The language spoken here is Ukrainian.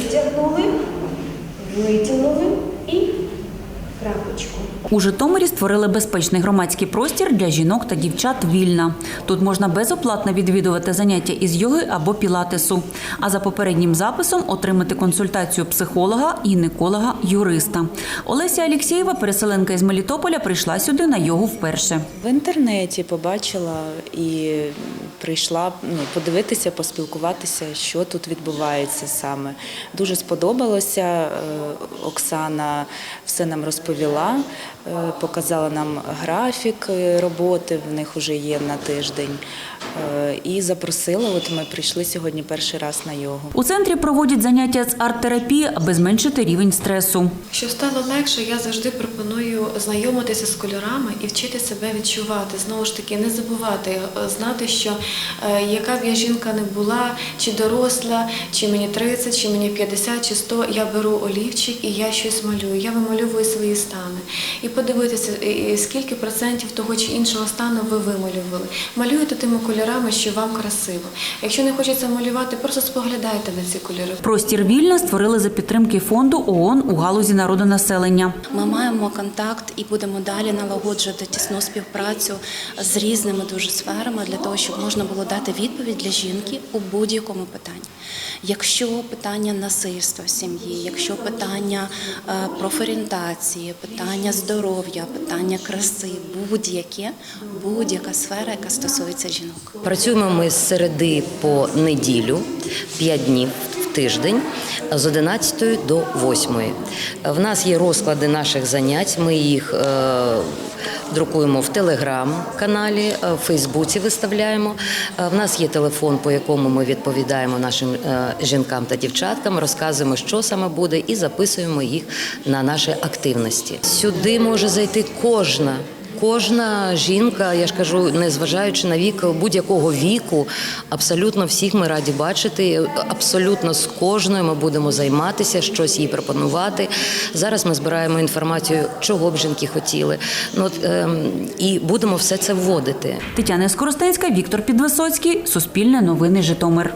витягнули, витягнули і крапочку. У Житомирі створили безпечний громадський простір для жінок та дівчат вільна. Тут можна безоплатно відвідувати заняття із йоги або пілатесу, а за попереднім записом отримати консультацію психолога, гінеколога, юриста. Олеся Алєксєєва, переселенка із Мелітополя, прийшла сюди на йогу вперше. В інтернеті побачила і прийшла ну, подивитися, поспілкуватися, що тут відбувається саме. Дуже сподобалося. Е, Оксана все нам розповіла, е, показала нам графік е, роботи, в них вже є на тиждень. Е, І запросила. От ми прийшли сьогодні перший раз на йогу. У центрі проводять заняття з арт-терапії, аби зменшити рівень стресу. Щоб стало легше, я завжди пропоную знайомитися з кольорами і вчити себе відчувати. Знову ж таки, не забувати е, знати, що е, яка б я жінка не була, чи доросла, чи мені 30, чи мені 50, чи 100, я беру олівчик і я щось малюю. Я вимальовую свої стани. І подивитися, скільки процентів того чи іншого стану ви вималювали. Малюєте тими кольорами, що вам красиво. Якщо не хочеться малювати, просто споглядайте на ці кольори. Простір вільна створили за підтримки фонду ООН у галузі народонаселення. Ми маємо контакт і будемо далі налагоджувати тісну співпрацю з різними дуже сферами для того, щоб можна було дати відповідь для жінки у будь-якому питанні. Якщо питання насильства в сім'ї, якщо питання е, профорієнтації, питання здоров'я, питання краси, будь-яке, будь-яка сфера, яка стосується жінок. Працюємо ми з середи по неділю, 5 днів в тиждень з 11 до 8. В нас є розклади наших занять. Ми їх е, друкуємо в телеграм-каналі, е, в Фейсбуці виставляємо. Е, В нас є телефон, по якому ми відповідаємо нашим жінкам та дівчаткам, розказуємо, що саме буде, і записуємо їх на наші активності. Сюди може зайти кожна. Кожна жінка, я ж кажу, незважаючи на вік будь-якого віку, абсолютно всіх ми раді бачити. Абсолютно з кожною ми будемо займатися, щось їй пропонувати. Зараз ми збираємо інформацію, чого б жінки хотіли. Ну от, ем, і будемо все це вводити. Тетяна Скоростенська, Віктор Підвисоцький, Суспільне новини Житомир.